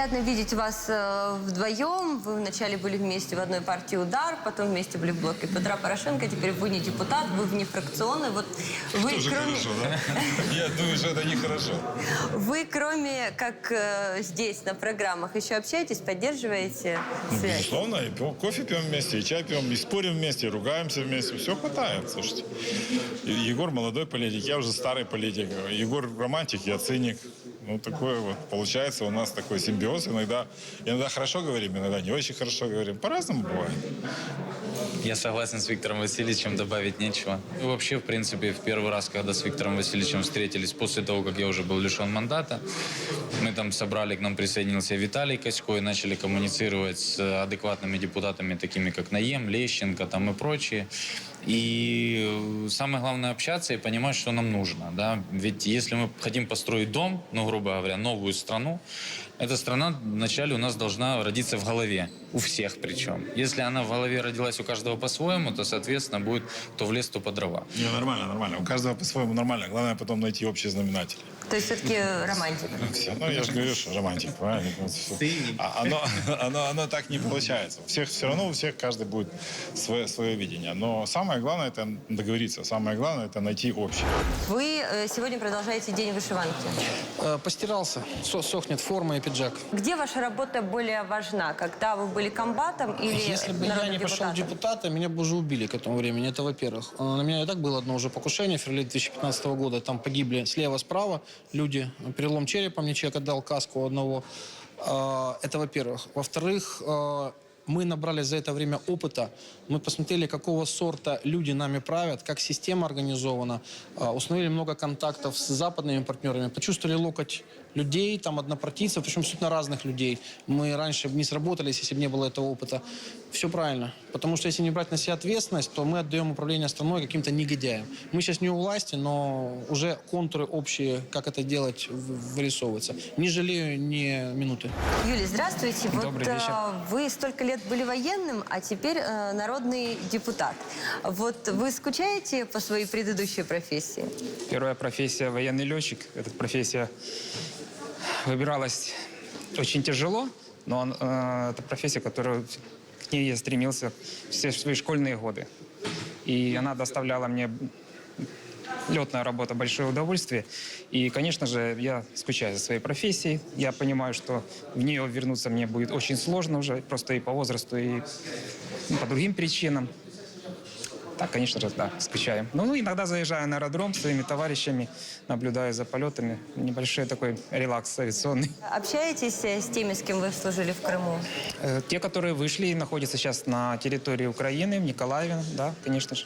приятно видеть вас э, вдвоем. Вы вначале были вместе в одной партии «Удар», потом вместе были в блоке Петра Порошенко, теперь вы не депутат, вы внефракционный. Вот вы, Тоже кроме, хорошо, да? Я думаю, что это нехорошо. вы, кроме как э, здесь на программах, еще общаетесь, поддерживаете Ну, связь? безусловно, и кофе пьем вместе, и чай пьем, и спорим вместе, и ругаемся вместе. Все хватает, слушайте. И Егор молодой политик, я уже старый политик. Егор романтик, я циник. Ну, такое вот. Получается у нас такой симбиоз. Иногда, иногда хорошо говорим, иногда не очень хорошо говорим. По-разному бывает. Я согласен с Виктором Васильевичем, добавить нечего. И вообще, в принципе, в первый раз, когда с Виктором Васильевичем встретились, после того, как я уже был лишен мандата, мы там собрали, к нам присоединился Виталий Косько и начали коммуницировать с адекватными депутатами, такими как Наем, Лещенко там и прочие. И э, самое главное общаться и понимать, что нам нужно. Да? Ведь если мы хотим построить дом, ну, грубо говоря, новую страну, эта страна вначале у нас должна родиться в голове. У всех причем. Если она в голове родилась у каждого по-своему, то, соответственно, будет то в лес, то по дрова. Не, нормально, нормально. У каждого по-своему нормально. Главное потом найти общий знаменатель. То есть все-таки романтика. Все. Ну, я же говорю, что романтик, правильно? А оно, оно, оно так не получается. У всех все равно у всех каждый будет свое, свое видение. Но самое главное это договориться. Самое главное это найти общее. Вы э, сегодня продолжаете день вышиванки. Э, Постирался, Со- сохнет форма и пиджак. Где ваша работа более важна? Когда вы были комбатом или Если бы я не пошел в депутатом? депутаты, меня бы уже убили к этому времени. Это во-первых. Э, На меня и так было одно уже покушение в феврале 2015 года. Там погибли слева-справа люди. Перелом черепа мне человек отдал каску одного. Э, Это во-первых. Во-вторых, э, мы набрали за это время опыта. Мы посмотрели, какого сорта люди нами правят, как система организована. Э, Установили много контактов с западными партнерами. Почувствовали локоть людей, там однопартийцев, причем абсолютно разных людей. Мы раньше бы не сработались, если бы не было этого опыта. Все правильно. Потому что если не брать на себя ответственность, то мы отдаем управление страной каким-то негодяям. Мы сейчас не у власти, но уже контуры общие, как это делать, вырисовываются. Не жалею ни минуты. Юлия, здравствуйте. Добрый вот, вечер. а, вы столько лет были военным, а теперь э, народный депутат. Вот вы скучаете по своей предыдущей профессии? Первая профессия военный летчик. Эта профессия выбиралась очень тяжело, но э, это профессия, которую к ней я стремился все свои школьные годы. И она доставляла мне летная работа большое удовольствие. И, конечно же, я скучаю за своей профессией. Я понимаю, что в нее вернуться мне будет очень сложно уже, просто и по возрасту, и ну, по другим причинам. Так, конечно же, да, скучаем. Ну, ну, иногда заезжаю на аэродром с своими товарищами, наблюдаю за полетами. Небольшой такой релакс авиационный. Общаетесь э, с теми, с кем вы служили в Крыму? Э, Те, которые вышли и находятся сейчас на территории Украины, в Николаеве, да, конечно же.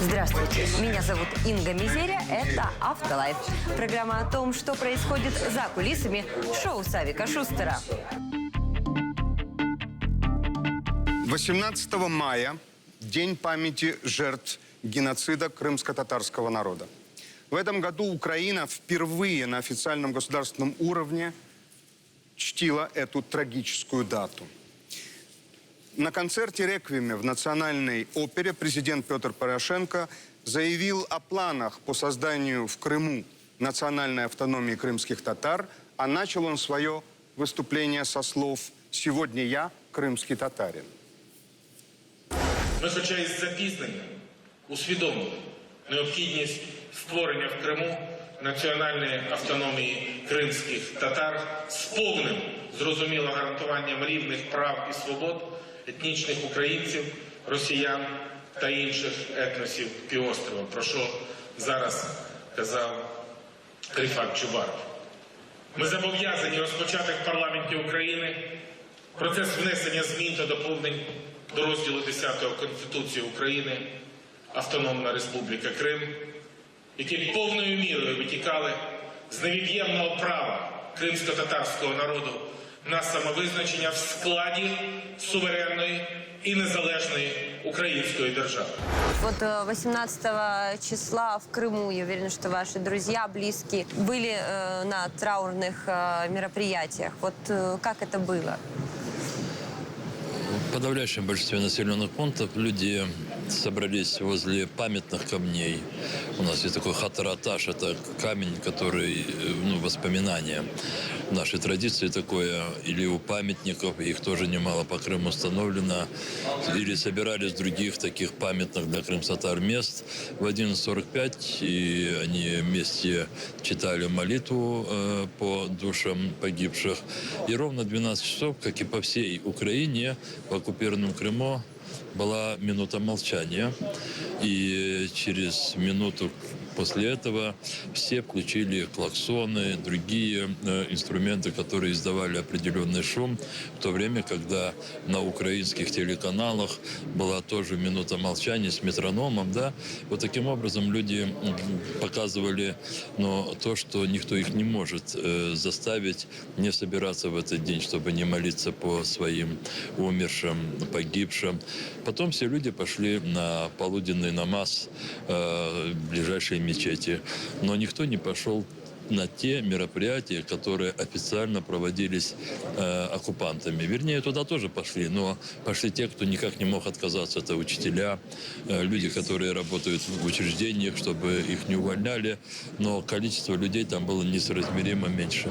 Здравствуйте, меня зовут Инга Мизеря, это «Автолайф». Программа о том, что происходит за кулисами шоу Савика Шустера. 18 мая – День памяти жертв геноцида крымско-татарского народа. В этом году Украина впервые на официальном государственном уровне чтила эту трагическую дату. На концерте «Реквиеме» в Национальной опере президент Петр Порошенко заявил о планах по созданию в Крыму национальной автономии крымских татар, а начал он свое выступление со слов «Сегодня я крымский татарин». Ми, хоча й з запізненням, усвідомили необхідність створення в Криму національної автономії кримських татар з повним зрозуміло гарантуванням рівних прав і свобод етнічних українців, росіян та інших етносів півострова, про що зараз казав Ріфат Чубаров. Ми зобов'язані розпочати в парламенті України процес внесення змін та доповнень до розділу 10 Конституції України Автономна Республіка Крим, які повною мірою витікали з невід'ємного права кримсько-татарського народу на самовизначення в складі суверенної і незалежної української держави. Вот э, 18 числа в Крыму, я уверена, что ваши друзья, близкие были э, на траурных э, мероприятиях. Вот э, как это было? В подавляющем большинстве населенных пунктов люди собрались возле памятных камней. У нас есть такой хатараташ, это камень, который, э, ну, воспоминания. Нашей традиции такое, или у памятников, их тоже немало по Крыму установлено, или собирались других таких памятных для крымсатар мест в 11.45, и они вместе читали молитву э, по душам погибших. И ровно 12 часов, как и по всей Украине, в оккупированном Крыму, была минута молчания. И через минуту после этого все включили клаксоны, другие э, инструменты, которые издавали определенный шум, в то время, когда на украинских телеканалах была тоже минута молчания с метрономом, да, вот таким образом люди показывали, но то, что никто их не может э, заставить не собираться в этот день, чтобы не молиться по своим умершим, погибшим. Потом все люди пошли на полуденный намаз э, в ближайшей мечети, но никто не пошел на те мероприятия, которые официально проводились э, оккупантами. Вернее, туда тоже пошли, но пошли те, кто никак не мог отказаться. Это учителя, э, люди, которые работают в учреждениях, чтобы их не увольняли, но количество людей там было несоразмеримо меньше.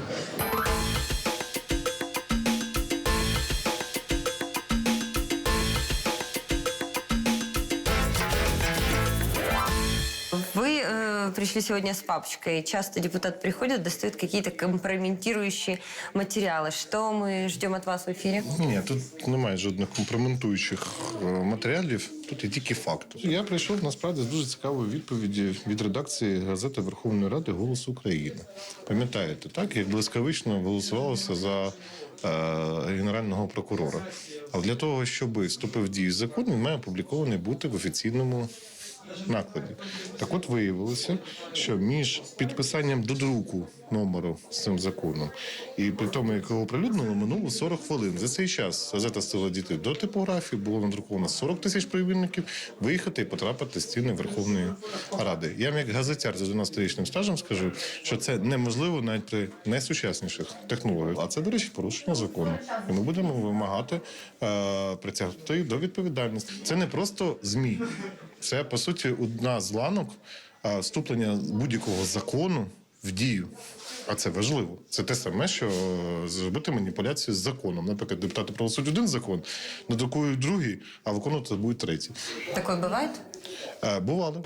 пришли сегодня с папочкой. Часто депутат приходит, достает какие-то компрометирующие материалы. Что мы ждем от вас в эфире? Ні, тут немає жодних компрометуючих е, матеріалів, тут є тільки факти. Я прийшов насправді з дуже цікавою відповіді від редакції газети Верховної Ради Голос України. Пам'ятаєте, так як блискавично голосувалося за е, генерального прокурора. Але для того, щоб вступив в дію закон, він має опублікований бути в офіційному накладі. Так от виявилося, що між підписанням до друку номеру з цим законом і при тому, як його оприлюднили, минуло 40 хвилин. За цей час газета стала дійти до типографії, було надруковано 40 тисяч примірників, виїхати і потрапити в стіни Верховної Ради. Я як газетяр з 11-річним стажем скажу, що це неможливо навіть при найсучасніших технологіях. А це, до речі, порушення закону. І ми будемо вимагати е, притягнути до відповідальності. Це не просто змі. Це по суті одна з ланок вступлення будь-якого закону в дію. А це важливо. Це те саме, що е, зробити маніпуляцію з законом. Наприклад, депутати проголосують один закон, надрукують другий, а виконувати будуть третій. Такое бывает? Е, Бували.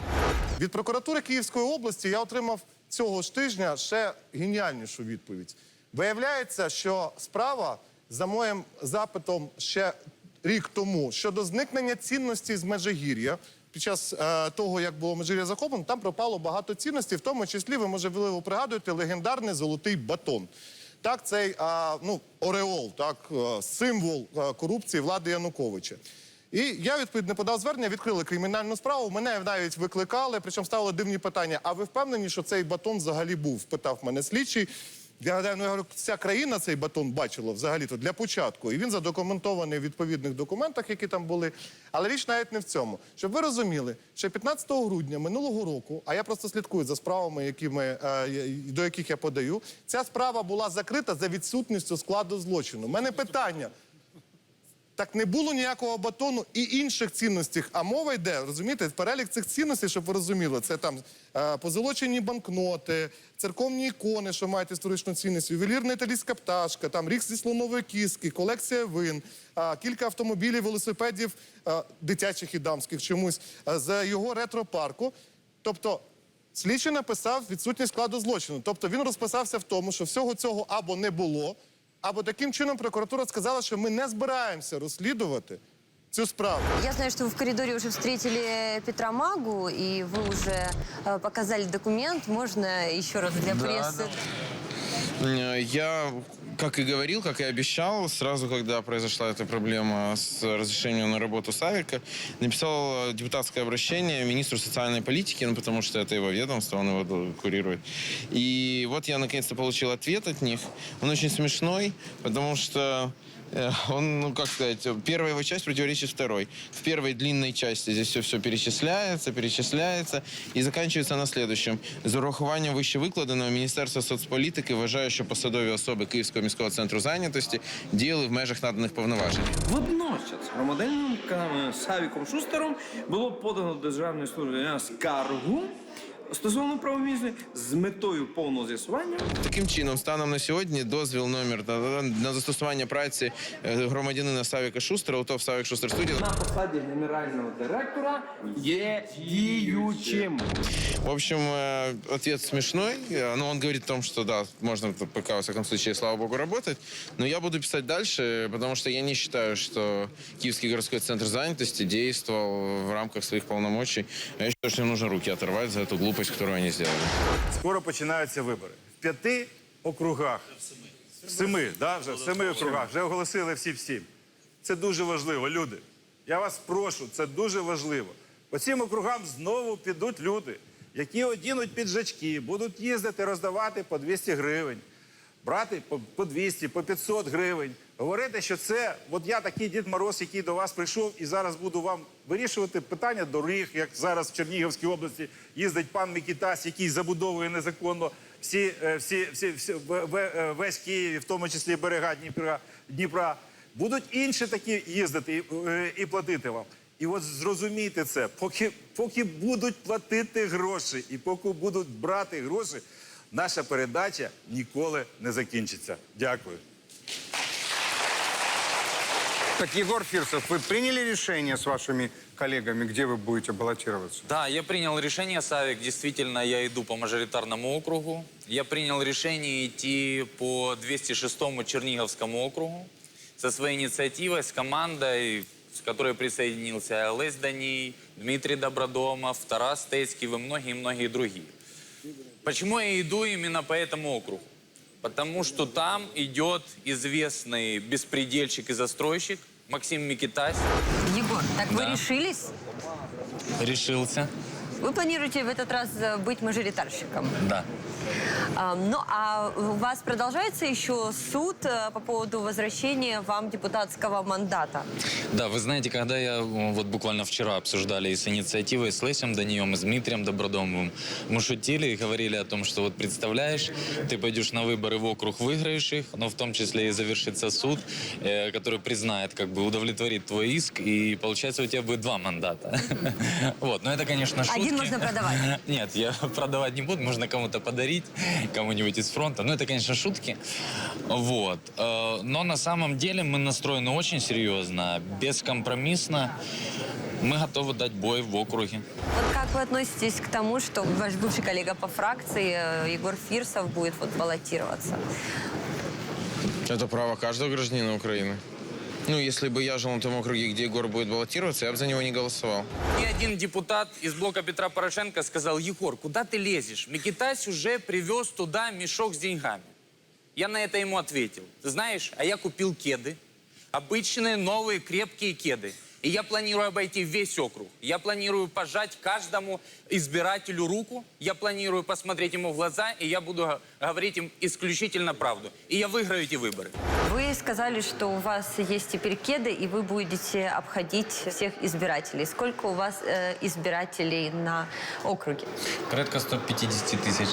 Від прокуратури Київської області я отримав цього ж тижня ще геніальнішу відповідь. Виявляється, що справа за моїм запитом ще рік тому щодо зникнення цінностей з Межигір'я. Під час е, того, як було Межигір'я захоплено, там пропало багато цінностей, в тому числі, ви можливо пригадуєте, легендарний золотий батон. Так, цей а, ну, ореол, так, е, символ е, корупції влади Януковича. І я відповідно подав звернення, відкрили кримінальну справу. Мене навіть викликали, причому ставили дивні питання. А ви впевнені, що цей батон взагалі був? Питав мене слідчий. Я гадаю, ну я говорю, вся країна цей батон бачила взагалі-то для початку. І він задокументований в відповідних документах, які там були. Але річ навіть не в цьому. Щоб ви розуміли, що 15 грудня минулого року, а я просто слідкую за справами, які ми, е, до яких я подаю, ця справа була закрита за відсутністю складу злочину. У мене питання. Так не було ніякого батону і інших цінностей. А мова йде, розумієте, перелік цих цінностей, щоб ви розуміли, це там е, позолочені банкноти, церковні ікони, що мають історичну цінність, ювелірна італійська пташка, там ріг зі слонової кістки, колекція вин, кілька автомобілів, велосипедів е, дитячих і дамських чомусь е, з його ретропарку. Тобто слідчий написав відсутність складу злочину. Тобто він розписався в тому, що всього цього або не було, або таким чином прокуратура сказала, що ми не збираємося розслідувати цю справу. Я знаю, что вы в коридоре уже встретили Петра Магу, и вы уже э, показали документ. Можно еще раз для Да, прессы? Э, Я, как и говорил, как и обещал, сразу, когда произошла эта проблема с разрешением на работу Савика, написал депутатское обращение министру социальной политики, ну, потому что это его ведомство, он его курирует. И вот я, наконец-то, получил ответ от них. Он очень смешной, потому что он, ну как сказать, первая его часть противоречит второй. В первой длинной части здесь все, все перечисляется, перечисляется и заканчивается на следующем. З урахуванням вище викладеного Міністерство соцполітики вважає, що посадові особи Київського міського центру зайнятості діяли в межах наданих повноважень. Водночас громадянином Савіком Шустером було подано Державної служби скаргу стосовно правомірності з метою повного з'ясування Таким чином, станом на сьогодні, дозвіл номер на, на застосування праці е, громадянина Савіка Шустера, УТОВ Савік Шустер студія. на посаді генерального директора є діючим. В общем, э, ответ смешной. Э, Ну, он говорит о том, что да, можно т- пока, во всяком случае, слава богу, работать. Но я буду писать дальше, потому что я не считаю, что Киевский городской центр занятости действовал в рамках своих полномочий. Я считаю, что им нужно руки оторвать за эту глупость, Которую они сделали. Скоро починаються вибори. В п'яти округах. В семи, да, вже в семи округах. Вже оголосили всі всім. Це дуже важливо, люди. Я вас прошу, це дуже важливо. По цим округам знову підуть люди, які одінуть піджачки, будуть їздити, роздавати по 200 гривень, брати по, по 200, по 500 гривень. Говорити, що це, от я такий Дід Мороз, який до вас прийшов, і зараз буду вам вирішувати питання доріг, як зараз в Чернігівській області їздить пан Микітась, який забудовує незаконно всі, е, всі, всі, всі е, весь Київ, в тому числі берега Дніпра. Дніпра. Будуть інші такі їздити і, е, і платити вам. І от зрозумійте це, поки, поки будуть платити гроші і поки будуть брати гроші, наша передача ніколи не закінчиться. Дякую. Так, Егор Фирсов, вы приняли решение с вашими коллегами, где вы будете баллотироваться? Да, я принял решение, Савик, действительно, я иду по мажоритарному округу. Я принял решение идти по 206-му Черниговскому округу со своей инициативой, с командой, с которой присоединился Олесь Даний, Дмитрий Добродомов, Тарас Стецкий и многие-многие другие. Почему я иду именно по этому округу? Потому что там идет известный беспредельщик и застройщик Максим Микитась. Егор, так вы Да. решились? Решился. Вы планируете в этот раз э, быть мажоритарщиком? Да. А, ну, а у вас продолжается еще суд э, по поводу возвращения вам депутатского мандата? Да, вы знаете, когда я м, вот буквально вчера обсуждали и с инициативой, с Лесем Данием, и с Дмитрием Добродомовым, мы шутили и говорили о том, что вот представляешь, ты пойдешь на выборы в округ, выиграешь их, но в том числе и завершится суд, э, который признает, как бы удовлетворит твой иск, и получается у тебя будет два мандата. Вот, но это, конечно, шутки. Один можно продавать. Нет, я продавать не буду, можно кому-то подарить, кому-нибудь из фронта. Ну, это, конечно, шутки. Вот. Э, Но на самом деле мы настроены очень серьезно, бескомпромиссно. Мы готовы дать бой в округе. Вот как вы относитесь к тому, что ваш бывший коллега по фракции э, Егор Фирсов будет вот баллотироваться? Это право каждого гражданина Украины. Ну, если бы я жил на том округе, где Егор будет баллотироваться, я бы за него не голосовал. И один депутат из блока Петра Порошенко сказал, Егор, куда ты лезешь? Микитась уже привез туда мешок с деньгами. Я на это ему ответил. Ты знаешь, а я купил кеды. Обычные новые крепкие кеды. И я планирую обойти весь округ. Я планирую пожать каждому избирателю руку. Я планирую посмотреть ему в глаза, и я буду го- говорить им исключительно правду. И я выиграю эти выборы. Вы сказали, что у вас есть теперь кеды, и вы будете обходить всех избирателей. Сколько у вас э, избирателей на округе? Порядка 150 тысяч.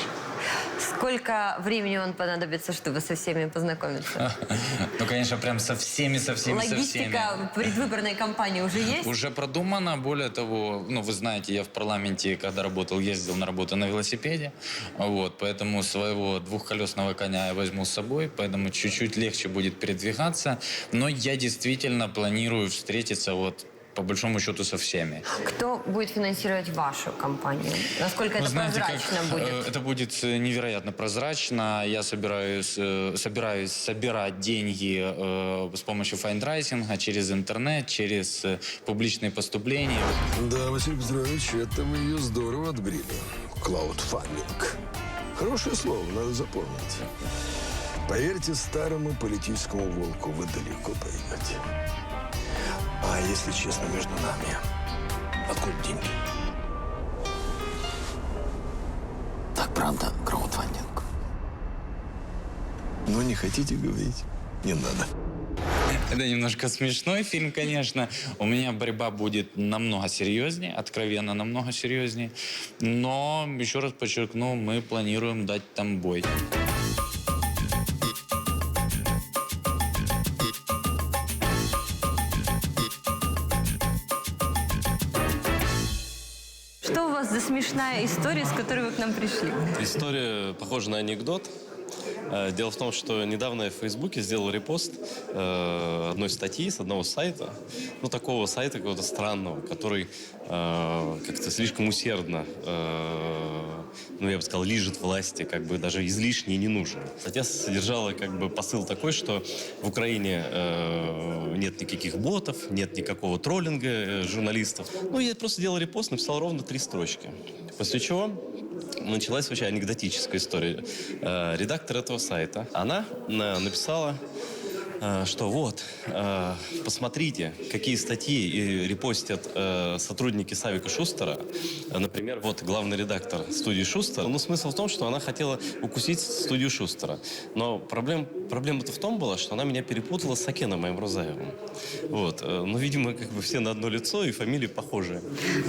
Сколько времени вам понадобится, чтобы со всеми познакомиться? Ну, конечно, прям со всеми, со всеми, со всеми. Логистика предвыборной кампании уже есть? Уже продумано. Более того, ну, вы знаете, я в парламенте, когда работал, ездил на работу на велосипеде. Вот, поэтому своего двухколесного коня я возьму с собой, поэтому чуть-чуть легче будет передвигаться. Но я действительно планирую встретиться вот по большому счету со всеми. Кто будет финансировать вашу кампанию? Насколько Вы это знаете, как, прозрачно будет? э, это будет э, невероятно прозрачно. Я собираюсь, э, собираюсь собирать деньги с помощью файндрайзинга через интернет, через публичные поступления. Да, Василий Петрович, это вы ее здорово отбрили. Клаудфандинг. Хорошее слово, надо запомнить. Поверьте старому политическому волку, вы далеко пойдете. А если честно, между нами, откуда деньги? Так правда, краудфандинг. Но не хотите говорить? Не надо. Это немножко смешной фильм, конечно. У меня борьба будет намного серьезнее, откровенно намного серьезнее. Но, еще раз подчеркну, мы планируем дать там бой. Что у вас за смешная история, с которой вы к нам пришли? История похожа на анекдот. Э, Дело в том, что недавно я в Фейсбуке сделал репост э, одной статьи с одного сайта, ну такого сайта какого-то странного, который э, как-то слишком усердно, ну я бы сказал, лижет власти, как бы даже излишне не нужен. Статья содержала как бы посыл такой, что в Украине нет никаких ботов, нет никакого троллинга журналистов. Ну я просто делал репост, написал ровно три строчки. После чего началась вообще анекдотическая история. Э, Редактор этого сайта, она э, написала, э, что вот, посмотрите, какие статьи репостят сотрудники Савика Шустера. Например, вот главный редактор студии Шустера. Ну, смысл в том, что она хотела укусить студию Шустера. Но проблем, проблема-то в том была, что она меня перепутала с Сакеном моим Рузаевым. Вот. э, Ну, видимо, как бы все на одно лицо и фамилии похожие.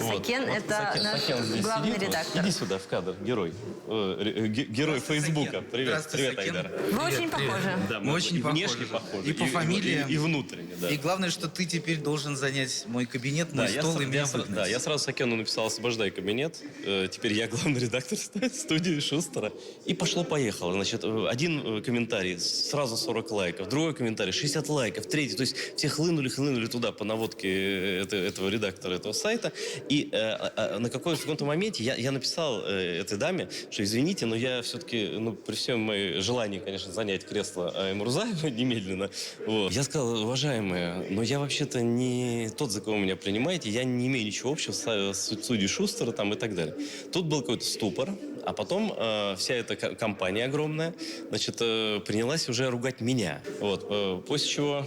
Сакен Вот это Сакен- наш Сакен здесь главный сидит. Редактор. Иди сюда, в кадр, герой. Э, ге- Герой Фейсбука. Привет, привет, Айдар. Вы очень похожи. Да, Мы очень и внешне похожи. похожи. И по фамилиям. И, и внутренне, да. И главное, что ты теперь должен занять мой кабинет, мой Да, я, стол сра- и меня я да, я сразу Сакену написал «Освобождай кабинет». Э, теперь я главный редактор студии Шустера. И пошло-поехало. Значит, э, один э, комментарий, сразу 40 лайков. Другой комментарий, 60 лайков. Третий. То есть все хлынули, хлынули туда по наводке э, это- этого редактора этого сайта. И э, а- а на каком-то моменте я, я написал э, этой даме, что извините, но я все-таки, ну, при всем моем желании, конечно, занять кресло Мурзаева немедленно, вот, я сказал, уважаемые, но я вообще-то не тот, за кого меня принимаете, я не имею ничего общего с, с судьей Шустера там и так далее. Тут был какой-то ступор, а потом э, вся эта ко- компания огромная, значит, э, принялась уже ругать меня. Вот, э, после чего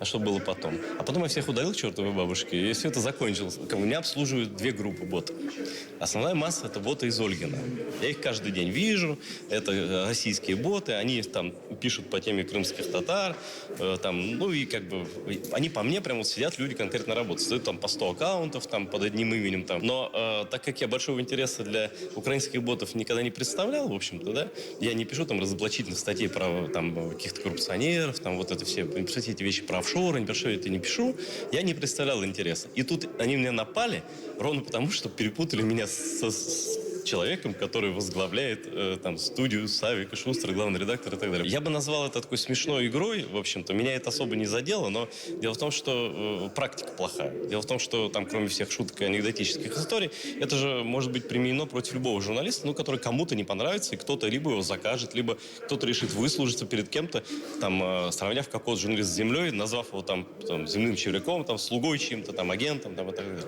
а что было потом? А потом я всех удалил к чертовой бабушке, и все это закончилось. Меня обслуживают две группы ботов. Основная масса — это боты из Ольгина. Я их каждый день вижу. Это э, российские боты. Они там пишут по теме крымских татар. э, Там, ну и как бы... Они по мне прям вот сидят, люди конкретно работают. Создают там по 100 аккаунтов, там под одним именем. Там. Но э, так как я большого интереса для украинских ботов никогда не представлял, в общем-то, да, я не пишу там разоблачительных статей про там каких-то коррупционеров, там вот это все, все эти вещи про офшоры, что я это не пишу, я не представлял интереса. И тут они мне напали ровно потому, что перепутали меня со- человеком, который возглавляет э, там студию Савика Шустера, главный редактор и так далее. Я бы назвал это такой смешной игрой, в общем-то. Меня это особо не задело, но дело в том, что э, практика плохая. Дело в том, что там, кроме всех шуток и анекдотических историй, это же может быть применено против любого журналиста, ну, который кому-то не понравится, и кто-то либо его закажет, либо кто-то решит выслужиться перед кем-то, там, э, сравняв какого-то журналиста с землей, назвав его там, там земным червяком, там, слугой чьим-то, там, агентом, там, и так далее.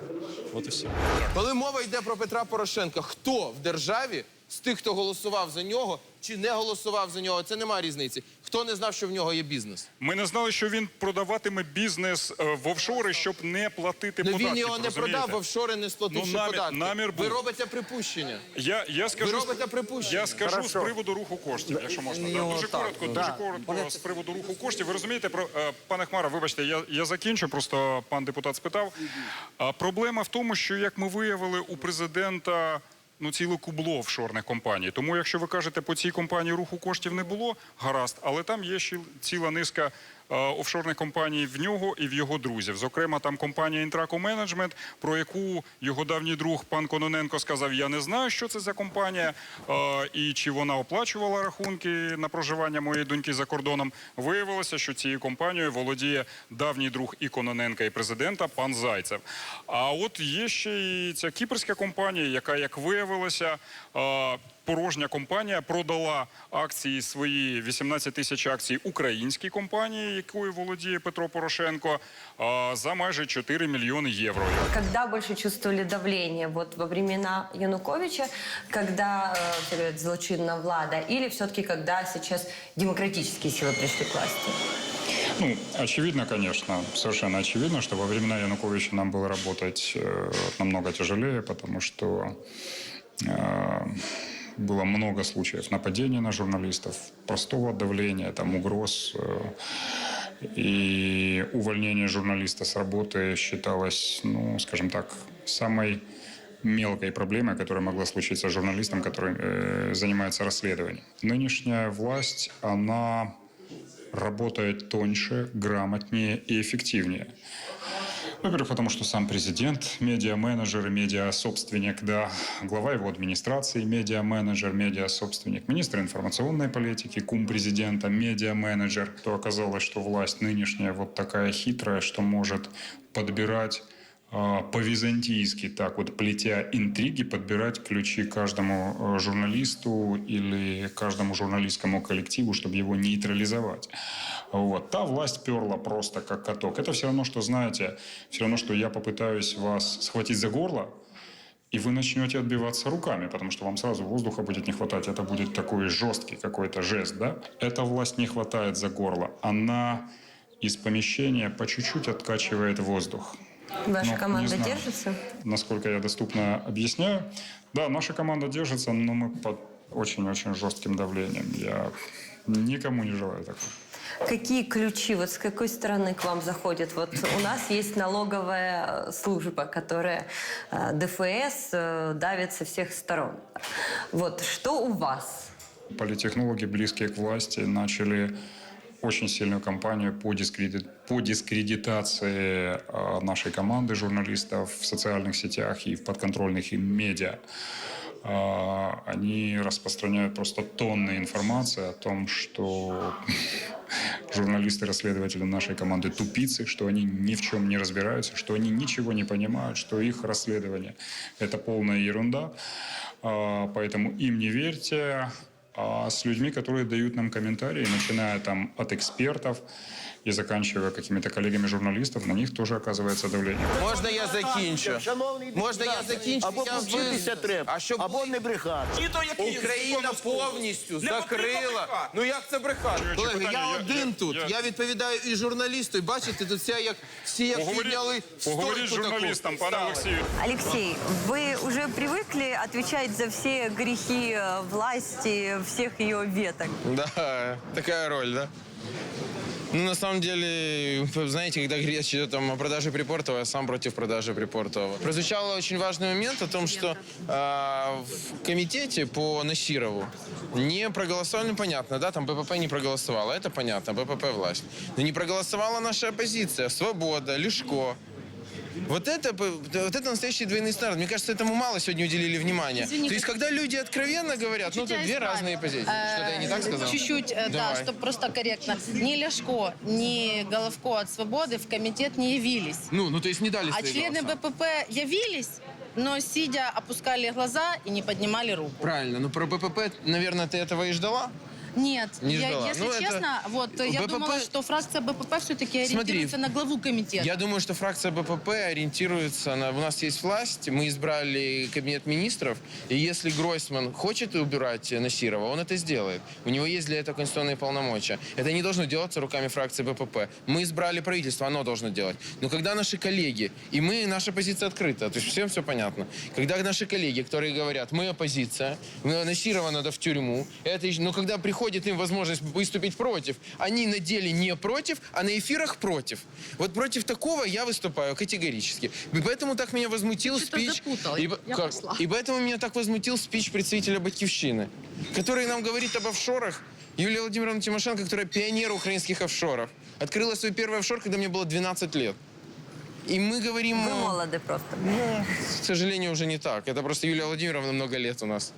Вот и все. Коли мова йде про Петра Порошенка, хто в державі з тих, хто голосував за нього чи не голосував за нього, це немає різниці. Хто не знав, що в нього є бізнес? Ми не знали, що він продаватиме бізнес е, в офшори, щоб не платити Ну податки. він його не продав в офшори, не сплативши Ну, намір- податки. намір Ви робите припущення. Я, я скажу, Ви робите припущення. Я скажу Хорошо. з приводу руху коштів, якщо можна. Да, Ну, дуже так, коротко, да. дуже коротко з приводу руху коштів. Ви розумієте, про е, пане Хмара, вибачте, я, я закінчу. Просто пан депутат спитав. А проблема в тому, що як ми виявили у президента. Ну, ціле кубло офшорних компаній. Тому, якщо ви кажете, по цій компанії руху коштів не було, гаразд, але там є ще ціла низка е, офшорних компаній в нього і в його друзів. Зокрема, там компанія Інтрако Менеджмент, про яку його давній друг пан Кононенко сказав: Я не знаю, що це за компанія, е, і чи вона оплачувала рахунки на проживання моєї доньки за кордоном. Виявилося, що цією компанією володіє давній друг і Кононенка, і президента пан Зайцев. А от є ще і ця кіпрська компанія, яка, як виявилося, е, порожня компанія продала акції свої 18 тисяч акцій українській компанії, якою володіє Петро Порошенко, е, за майже 4 мільйони євро. Когда больше чувствовали давление? Вот во времена Януковича, когда, э, все говорят, злочинная влада, или все-таки когда сейчас демократические силы пришли к власти? Ну, очевидно, конечно, совершенно очевидно, что во времена Януковича нам было работать э, намного тяжелее, потому что э, было много случаев нападений на журналистов, простого давления, там, угроз. э, и увольнение журналиста с работы считалось, ну, скажем так, самой мелкой проблемой, которая могла случиться с журналистом, который э, занимается расследованием. Нынешняя власть, она работает тоньше, грамотнее и эффективнее. Во-первых, потому что сам президент, медиа-менеджер медиа-собственник, да, глава его администрации, медиа-менеджер, медиа-собственник, министр информационной политики, кум президента, медиа-менеджер. То оказалось, что власть нынешняя вот такая хитрая, что может подбирать по-византийски, так вот, плетя интриги, подбирать ключи каждому э, журналисту или каждому журналистскому коллективу, чтобы его нейтрализовать. Вот. Та власть перла просто как каток. Это все равно, что, знаете, все равно, что я попытаюсь вас схватить за горло, и вы начнете отбиваться руками, потому что вам сразу воздуха будет не хватать. Это будет такой жесткий какой-то жест, да? Эта власть не хватает за горло. Она из помещения по чуть-чуть откачивает воздух. Ваша Ну, не команда знаю. держится? Насколько я доступно объясняю. Да, наша команда держится, но мы под очень-очень жестким давлением. Я никому не желаю такого. Какие ключи, вот с какой стороны к вам заходят? Вот у нас есть налоговая служба, которая э, ДФС э, давит со всех сторон. Вот что у вас? Политтехнологи, близкие к власти, начали очень сильную кампанию по, дискреди- по дискредитации э, нашей команды журналистов в социальных сетях и в подконтрольных им медиа. Э, Они распространяют просто тонны информации о том, что журналисты-расследователи нашей команды тупицы, что они ни в чем не разбираются, что они ничего не понимают, что их расследование – это полная ерунда. А, Поэтому им не верьте. А с людьми, которые дают нам комментарии, начиная там от экспертов и заканчивая какими-то коллегами-журналистов, на них тоже оказывается давление. Можна я закінчу? Можна я закінчу? Або Я повчитися ви- треба, А щоб або не брехати. Україна повністю закрила. Ну як це брехати? Чую, Колеги, питання, я я- один я- тут. я- Я відповідаю і журналісту. І бачите, тут вся як всі як Поговоріть- підняли поговоріть з стойку таку. журналістом, пане Стали. Олексію. Алексей, вы уже привыкли отвечать за все грехи э, власти, всех ее веток? Да, такая роль, да? Ну, на самом деле, знаете, когда речь идет там, о продаже Припортова, я сам против продажи Припортова. Прозвучал очень важный момент о том, что а, в комитете по Насирову не проголосовали, ну, понятно, да, там БПП не проголосовало, это понятно, БПП власть. Но не проголосовала наша оппозиция, Свобода, Лешко. Вот это, вот это настоящий двойный стандарт. Мне кажется, этому мало сегодня уделили внимания. Извини, То есть, когда люди откровенно говорят, ну, это две разные позиции. Что-то я не так сказал? Чуть-чуть, э, да, чтобы просто корректно. Ни Ляшко, ни Головко от Свободы в комитет не явились. Ну, ну то есть не дали А члены. БПП явились, но сидя опускали глаза и не поднимали руку. Правильно. Ну, про БПП, наверное, ты этого и ждала? Нет, Не я, ждала. если Ну, это- честно, вот я БПП думала, что фракция БПП все-таки ориентируется на главу комитета. Я думаю, что фракция БПП ориентируется на... У нас есть власть, мы избрали кабинет министров, и если Гройсман хочет убирать Насирова, он это сделает. У него есть для этого конституционные полномочия. Это не должно делаться руками фракции БПП. Мы избрали правительство, оно должно делать. Но когда наши коллеги, и мы, наша позиция открыта, то есть всем все понятно. Когда наши коллеги, которые говорят, мы оппозиция, Насирова надо в тюрьму, это, еще- но когда приходит им возможность выступить против, они на деле не против, а на эфирах против. Вот против такого я выступаю категорически. И поэтому так меня возмутил Что-то спич... запутал. И, Я как? пошла. И поэтому меня так возмутил спич представителя «Батьковщины», который нам говорит об офшорах. Юлия Владимировна Тимошенко, которая пионер украинских офшоров. Открыла свой первый офшор, когда мне было 12 лет. И мы говорим... Вы э, молоды просто. к сожалению, уже не так. Это просто Юлия Владимировна много лет у нас.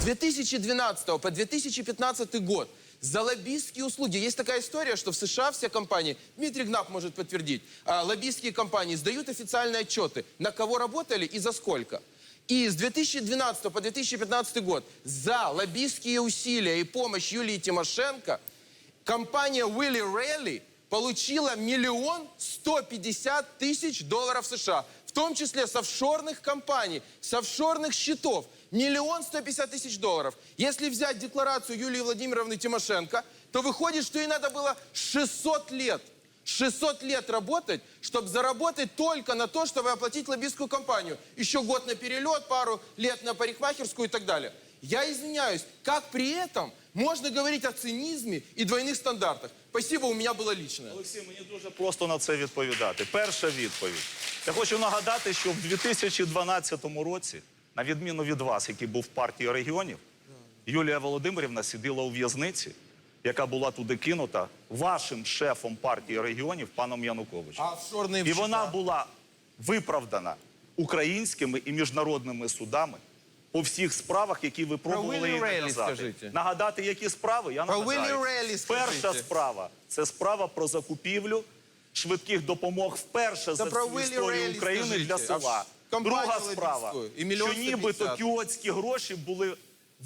С 2012 по 2015 год за лоббистские услуги. Есть такая история, что в США все компании, Дмитрий Гнап может подтвердить, а, лоббистские компании сдают официальные отчеты, на кого работали и за сколько. И с 2012 по 2015 год за лоббистские усилия и помощь Юлии Тимошенко компания Уилли Релли получила миллион сто пятьдесят тысяч долларов США, в том числе с офшорных компаний, с офшорных счетов. Миллион сто пятьдесят тысяч долларов. Если взять декларацию Юлии Владимировны Тимошенко, то выходит, что ей надо было 600 лет. 600 лет работать, чтобы заработать только на то, чтобы оплатить лоббистскую компанию. Еще год на перелет, пару лет на парикмахерскую и так далее. Я извиняюсь, как при этом можно говорить о цинизме и двойных стандартах? Спасибо, у меня было личное. Олексій, мені дуже просто на це відповідати. Перша відповідь. Я хочу нагадати, що в 2012 році, на відміну від вас, який був в партії регіонів, Юлія Володимирівна сиділа у в'язниці, яка була туди кинута вашим шефом партії регіонів паном Януковичем. А офшорные І вона була виправдана українськими і міжнародними судами по всіх справах, які ви пробували їй нав'язати. скажіть. Нагадати, які справи? Я Про нагадаю. Віллі Рейлі Перша скажіть. справа це справа про закупівлю швидких допомог вперше за про всю Віллі історію Рейлі України скажіть. для А села. в Друга справа, Лебідської. І мільйон що нібито 150. кіотські гроші були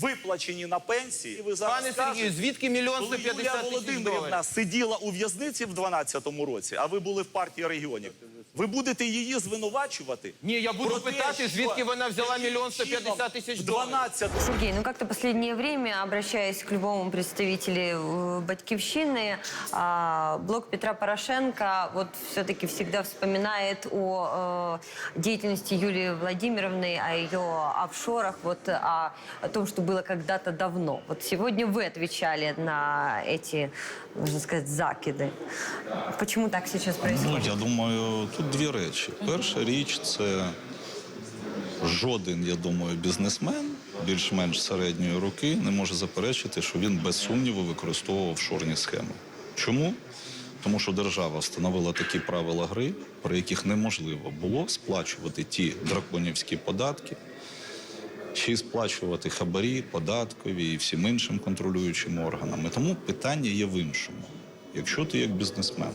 виплачені на пенсії. І ви зараз Пане скажете, Сергію, звідки мільйон коли 150 Юлія тисяч Володимирівна сиділа у в'язниці в 12-му році, а ви були в партії регіонів. Ви будете її звинувачувати? Ні, я буду Про те, питати, що звідки вона взяла яким мільйон 150 чином тисяч в доларів. 12 Сергей, ну как-то последнее время, обращаясь к любому представителю э, Батькивщины, а, блок Петра Порошенко вот все-таки всегда вспоминает о э, деятельности Юлии Владимировны, о ее офшорах, вот о, о том, что было когда-то давно. Вот сегодня вы отвечали на эти, можно сказать, закиды. Почему так сейчас Ну, происходит? я думаю, тут дві речі. Перша річ це жоден, я думаю, бізнесмен більш-менш середньої руки не може заперечити, що він без сумніву використовував офшорні схеми. Чому? Тому що держава встановила такі правила гри, при яких неможливо було сплачувати ті драконівські податки, й сплачувати хабарі, податкові і всім іншим контролюючим органам. І Тому питання є в іншому. Якщо ти як бізнесмен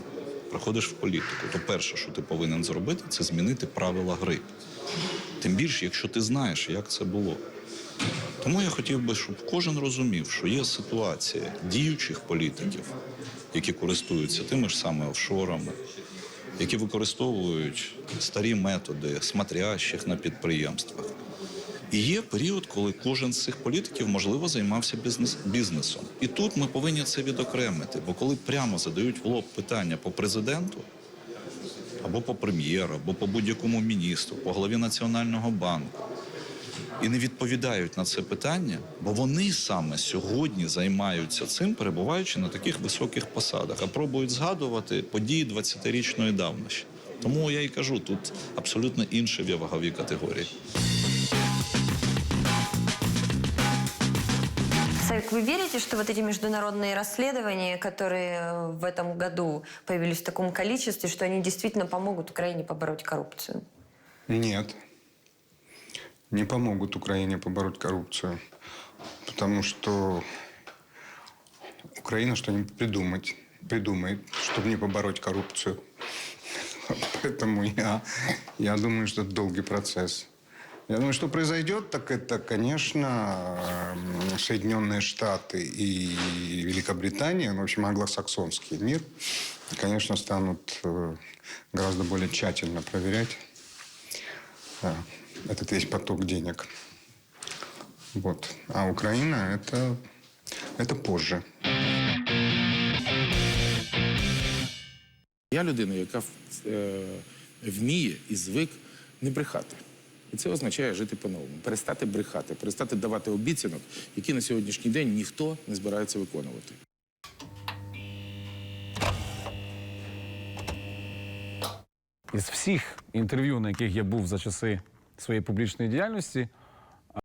приходиш в політику, то перше, що ти повинен зробити, це змінити правила гри. Тим більше, якщо ти знаєш, як це було. Тому я хотів би, щоб кожен розумів, що є ситуація діючих політиків, які користуються тими ж саме офшорами, які використовують старі методи смотрящих на підприємствах. І є період, коли кожен з цих політиків, можливо, займався бізнес, бізнесом. І тут ми повинні це відокремити. Бо коли прямо задають в лоб питання по президенту, або по прем'єру, або по будь-якому міністру, по голові Національного банку, і не відповідають на це питання, бо вони саме сьогодні займаються цим, перебуваючи на таких високих посадах, а пробують згадувати події 20-річної давності. Тому я і кажу, тут абсолютно інші вагові категорії. Савик, вы верите, что вот эти международные расследования, которые э, в этом году появились в таком количестве, что они действительно помогут Украине побороть коррупцию? Нет. Не помогут Украине побороть коррупцию. Потому что Украина что-нибудь придумать, придумает, чтобы не побороть коррупцию. Поэтому я, я думаю, что это долгий процесс. Я думаю, что произойдет, так это, конечно, эм, Соединенные Штаты и Великобритания, ну, в общем, англосаксонский мир, конечно, станут э, гораздо более тщательно проверять э, этот весь поток денег. Вот. А Украина это, это позже. Я людина, яка е, вміє і звик не брехати. І це означає жити по-новому. Перестати брехати, перестати давати обіцянок, які на сьогоднішній день ніхто не збирається виконувати. Із всіх інтерв'ю, на яких я був за часи своєї публічної діяльності,